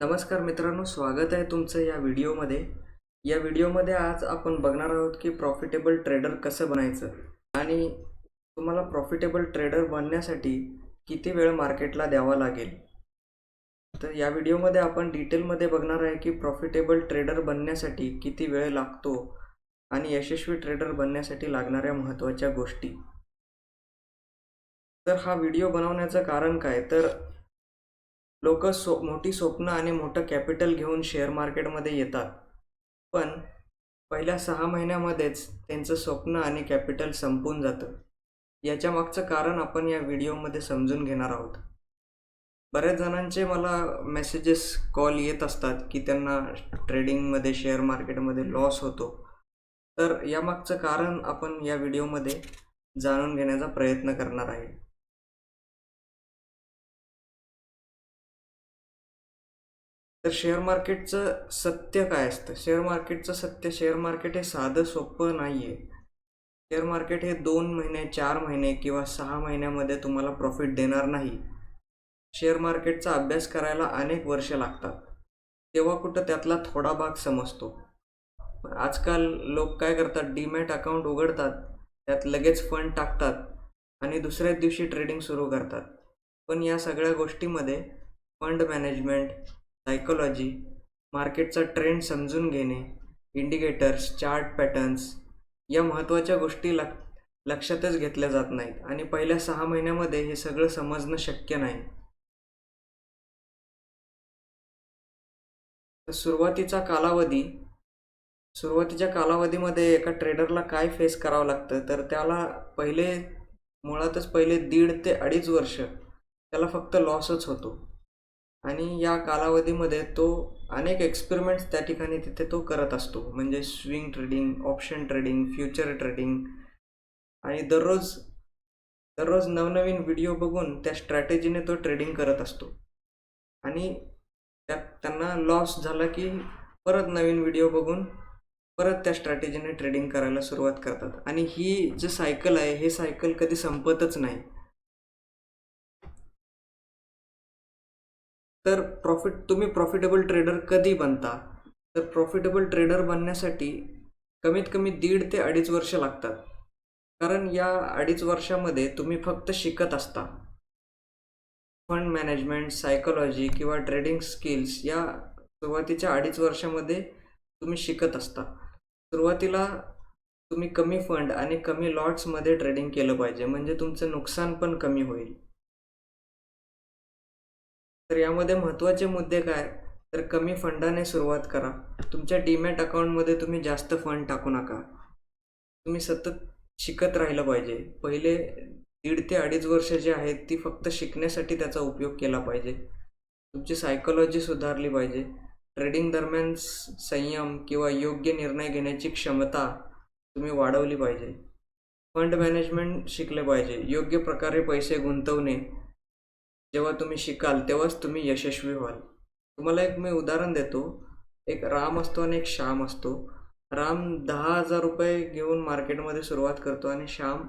नमस्कार मित्रांनो स्वागत आहे तुमचं या व्हिडिओमध्ये. या व्हिडिओमध्ये आज आपण बघणार आहोत की प्रॉफिटेबल ट्रेडर कसं बनायचं आणि तुम्हाला प्रॉफिटेबल ट्रेडर बनण्यासाठी किती वेळ मार्केटला द्यावा लागेल. तर या व्हिडिओमध्ये आपण डिटेलमध्ये बघणार आहे की प्रॉफिटेबल ट्रेडर बनण्यासाठी किती वेळ लागतो आणि यशस्वी ट्रेडर बनण्यासाठी लागणाऱ्या महत्त्वाच्या गोष्टी. तर हा व्हिडिओ बनवण्याचं कारण काय? तर लोक सो मोठी स्वप्न आणि मोठं कॅपिटल घेऊन शेअर मार्केटमध्ये येतात. पण पहिल्या सहा महिन्यामध्येच त्यांचं स्वप्न आणि कॅपिटल संपून जातं. याच्या मागचं कारण आपण या व्हिडिओमध्ये समजून घेणार आहोत. बऱ्याच जणांचे मला मेसेजेस कॉल येत असतात की त्यांना ट्रेडिंगमध्ये शेअर मार्केटमध्ये लॉस होतो. तर यामागचं कारण आपण या व्हिडिओमध्ये जाणून घेण्याचा प्रयत्न करणार आहे. तर शेअर मार्केटचं सत्य काय असतं? शेअर मार्केटचं सत्य शेअर मार्केट हे साधं सोपं नाही आहे शेअर मार्केट हे दोन महिने चार महिने किंवा सहा महिन्यामध्ये तुम्हाला प्रॉफिट देणार नाही. शेअर मार्केटचा अभ्यास करायला अनेक वर्ष लागतात. तेव्हा कुठं त्यातला थोडा भाग समजतो. आजकाल लोक काय करतात? डीमॅट अकाउंट उघडतात त्यात लगेच फंड टाकतात आणि दुसऱ्याच दिवशी ट्रेडिंग सुरू करतात. पण या सगळ्या गोष्टीमध्ये फंड मॅनेजमेंट सायकोलॉजी मार्केटचा ट्रेंड समजून घेणे इंडिकेटर्स चार्ट पॅटर्न्स या महत्त्वाच्या गोष्टी लक लक्षातच घेतल्या जात नाहीत आणि पहिल्या सहा महिन्यामध्ये हे सगळं समजणं शक्य नाही. तर सुरुवातीचा कालावधी सुरुवातीच्या कालावधीमध्ये एका ट्रेडरला काय फेस करावं लागतं? तर त्याला पहिले मुळातच पहिले दीड ते अडीच वर्ष त्याला फक्त लॉसच होतो. आणि या कालावधीमध्ये तो अनेक एक्सपेरिमेंट्स त्या ठिकाणी तिथे तो करत असतो. म्हणजे swing trading option trading future trading आणि दररोज दररोज नवनवीन व्हिडिओ बघून त्या स्ट्रॅटेजीने तो ट्रेडिंग करत असतो. आणि त्यात त्यांना लॉस झाला की परत नवीन व्हिडिओ बघून परत त्या स्ट्रॅटेजीने ट्रेडिंग करायला सुरुवात करतात. आणि ही जे सायकल आहे हे सायकल कधी संपतच नाही. तर प्रॉफिट तुम्ही प्रॉफिटेबल ट्रेडर कधी बनता? तर प्रॉफिटेबल ट्रेडर बनण्यासाठी कमीत कमी दीड ते अडीच वर्ष लागतात. कारण या अडीच वर्षामध्ये तुम्ही फक्त शिकत असता. फंड मॅनेजमेंट सायकोलॉजी किंवा ट्रेडिंग स्किल्स या सुरुवातीच्या अडीच वर्षामध्ये तुम्ही शिकत असता. सुरुवातीला तुम्ही कमी फंड आणि कमी लॉट्समध्ये ट्रेडिंग केलं पाहिजे. म्हणजे तुमचं नुकसान पण कमी होईल. तर यामध्ये महत्त्वाचे मुद्दे काय? तर कमी फंडाने सुरुवात करा. तुमच्या डीमॅट अकाउंटमध्ये तुम्ही जास्त फंड टाकू नका. तुम्ही सतत शिकत राहिलं पाहिजे. पहिले दीड ते अडीच वर्ष जे आहेत ती फक्त शिकण्यासाठी त्याचा उपयोग केला पाहिजे. तुमची सायकोलॉजी सुधारली पाहिजे. ट्रेडिंग दरम्यान संयम किंवा योग्य निर्णय घेण्याची क्षमता तुम्ही वाढवली पाहिजे. फंड मॅनेजमेंट शिकले पाहिजे. योग्य प्रकारे पैसे गुंतवणे जेव्हा तुम्ही शिकाल तेव्हाच तुम्ही यशस्वी व्हाल. तुम्हाला एक मी उदाहरण देतो. एक राम असतो आणि एक श्याम असतो. राम दहा हजार रुपये घेऊन मार्केटमध्ये सुरुवात करतो आणि श्याम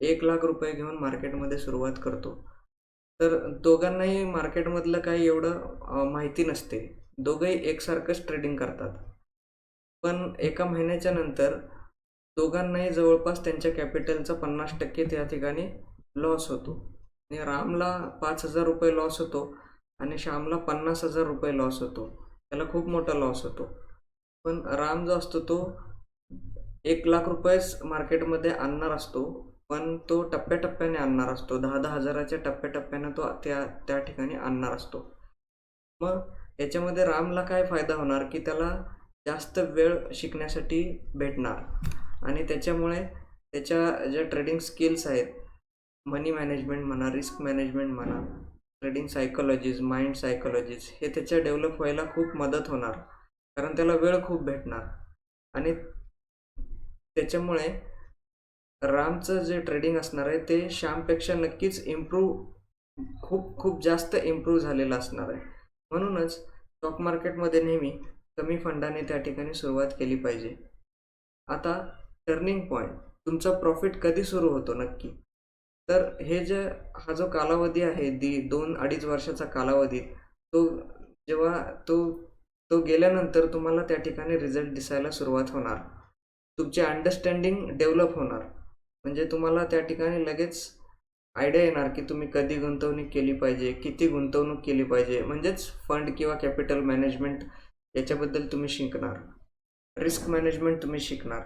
एक लाख रुपये घेऊन मार्केटमध्ये सुरुवात करतो. तर दोघांनाही मार्केटमधलं काही एवढं माहिती नसते. दोघंही एकसारखंच ट्रेडिंग करतात. पण एका महिन्याच्या नंतर दोघांनाही जवळपास त्यांच्या कॅपिटलचा पन्नास टक्के त्या ठिकाणी लॉस होतो. आणि रामला पाच हजार रुपये लॉस होतो आणि श्यामला पन्नास हजार रुपये लॉस होतो. त्याला खूप मोठा लॉस होतो. पण राम जो असतो तो एक लाख रुपयेच मार्केटमध्ये आणणार असतो पण तो टप्प्याटप्प्याने आणणार असतो. दहा दहा हजाराच्या टप्प्याटप्प्याने तो त्या त्या ठिकाणी आणणार असतो. मग याच्यामध्ये रामला काय फायदा होणार की त्याला जास्त वेळ शिकण्यासाठी भेटणार. आणि त्याच्यामुळे त्याच्या ज्या ट्रेडिंग स्किल्स आहेत मनी मॅनेजमेंट म्हणा रिस्क मॅनेजमेंट म्हणा ट्रेडिंग सायकोलॉजीज माइंड सायकोलॉजीज हे त्याच्या डेव्हलप व्हायला खूप मदत होणार. कारण त्याला वेळ खूप भेटणार. आणि त्याच्यामुळे रामचं जे ट्रेडिंग असणार आहे ते श्यामपेक्षा नक्कीच इम्प्रूव्ह खूप खूप जास्त इम्प्रूव्ह झालेलं असणार आहे. म्हणूनच स्टॉक मार्केटमध्ये नेहमी कमी फंडाने त्या ठिकाणी सुरुवात केली पाहिजे. आता टर्निंग पॉईंट तुमचा प्रॉफिट कधी सुरू होतो नक्की? तर हे जे हा जो कालावधी आहे दी दोन अडीच वर्षाचा कालावधी तो जेव्हा तो तो गेल्यानंतर तुम्हाला त्या ठिकाणी रिझल्ट दिसायला सुरुवात होणार. तुमची अंडरस्टँडिंग डेव्हलप होणार. म्हणजे तुम्हाला त्या ठिकाणी लगेच आयडिया येणार की तुम्ही कधी गुंतवणूक केली पाहिजे किती गुंतवणूक केली पाहिजे. म्हणजेच फंड किंवा कॅपिटल मॅनेजमेंट याच्याबद्दल तुम्ही शिकणार. रिस्क मॅनेजमेंट तुम्ही शिकणार.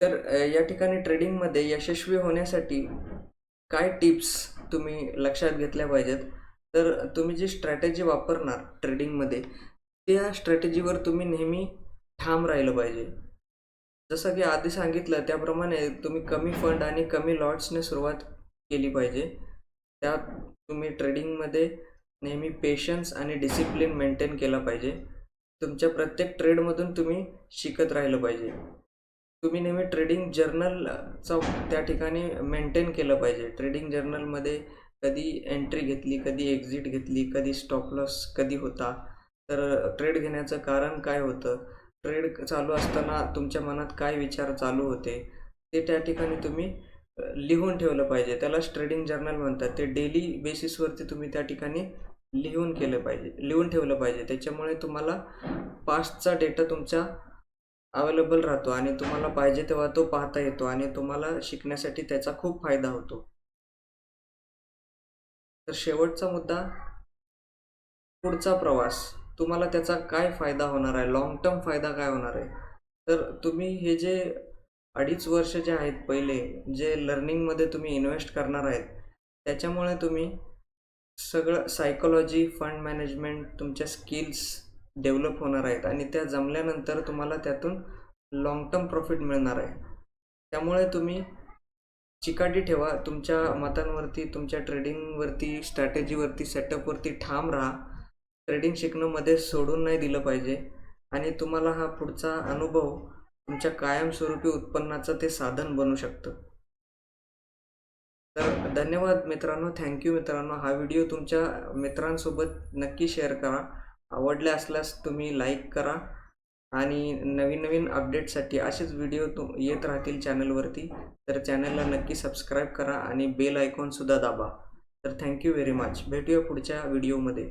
तर या ठिकाणी ट्रेडिंगमध्ये यशस्वी होण्यासाठी काय टिप्स तुम्ही लक्षात घेतल्या पाहिजेत? तर तुम्ही जी स्ट्रॅटेजी वापरणार ट्रेडिंगमध्ये त्या स्ट्रॅटेजीवर तुम्ही नेहमी ठाम राहिलं पाहिजे. जसं की आधी सांगितलं त्याप्रमाणे तुम्ही कमी फंड आणि कमी लॉट्सने सुरुवात केली पाहिजे. त्यात तुम्ही ट्रेडिंगमध्ये नेहमी पेशन्स आणि डिसिप्लिन मेंटेन केला पाहिजे. तुमच्या प्रत्येक ट्रेडमधून तुम्ही शिकत राहिलं पाहिजे. तुम्ही नेहमी ट्रेडिंग जर्नलचा त्या ठिकाणी मेंटेन केलं पाहिजे. ट्रेडिंग जर्नलमध्ये कधी एंट्री घेतली कधी एक्झिट घेतली कधी स्टॉप लॉस कधी होता. तर ट्रेड घेण्याचं कारण काय होतं? ट्रेड चालू असताना तुमच्या मनात काय विचार चालू होते? ते त्या ठिकाणी तुम्ही लिहून ठेवलं पाहिजे. त्यालाच ट्रेडिंग जर्नल म्हणतात. ते डेली बेसिसवरती तुम्ही त्या ठिकाणी लिहून केलं पाहिजे लिहून ठेवलं पाहिजे. त्याच्यामुळे तुम्हाला पास्टचा डेटा तुमच्या अवेलेबल राहतो आणि तुम्हाला पाहिजे तेव्हा तो पाहता येतो आणि तुम्हाला शिकण्यासाठी त्याचा खूप फायदा होतो. तर शेवटचा मुद्दा पुढचा प्रवास. तुम्हाला त्याचा काय फायदा होणार आहे? लॉंग टर्म फायदा काय होणार आहे? तर तुम्ही हे जे अडीच वर्ष जे आहेत पहिले जे लर्निंगमध्ये तुम्ही इन्व्हेस्ट करणार आहेत त्याच्यामुळे तुम्ही सगळं सायकोलॉजी फंड मॅनेजमेंट तुमच्या स्किल्स डेव्हलप होणार आहेत आणि त्या जमल्यानंतर तुम्हाला त्यातून लॉंग टर्म प्रॉफिट मिळणार आहे. त्यामुळे तुम्ही चिकाटी ठेवा तुमच्या मतांवरती तुमच्या ट्रेडिंगवरती स्ट्रॅटेजीवरती सेटअपवरती ठाम राहा. ट्रेडिंग शिकणं मध्ये सोडून नाही दिलं पाहिजे आणि तुम्हाला हा पुढचा अनुभव तुमच्या कायमस्वरूपी उत्पन्नाचं ते साधन बनू शकतं. तर धन्यवाद मित्रांनो थँक्यू मित्रांनो. हा व्हिडिओ तुमच्या मित्रांसोबत नक्की शेअर करा. आवडले असल्यास तुम्ही लाईक करा. आणि नवीन नवीन अपडेटसाठी असेच व्हिडिओ तु येत राहतील चॅनलवरती तर चॅनलला नक्की सबस्क्राईब करा आणि बेल आयकॉनसुद्धा दाबा. तर थँक्यू व्हेरी मच भेटूया पुढच्या व्हिडिओमध्ये